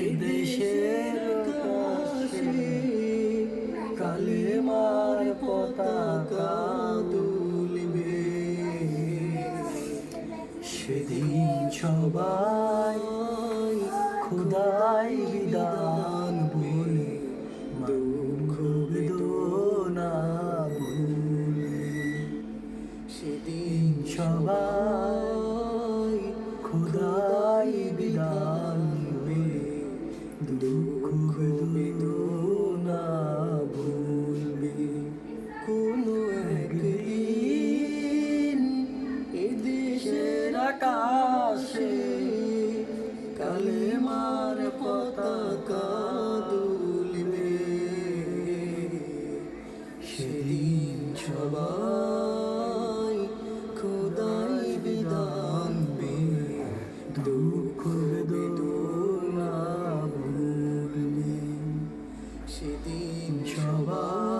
এদেশের আকাশে কালেমার পতাকা দুলবে সেদিন সবাই খোদাই বিধান বলে, দুঃখ বেদনা ভুলে সেদিন সবাই আকাশে কালেমার পতাকা দুলবে। সেদিন সবাই খোদাই বিধান দুঃখ বেদনা সেদিন সবাই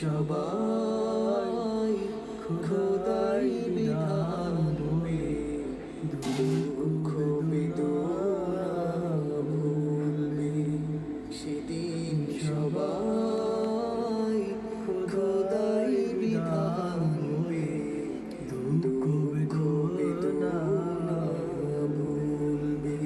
সবাই খোদাই বিধান।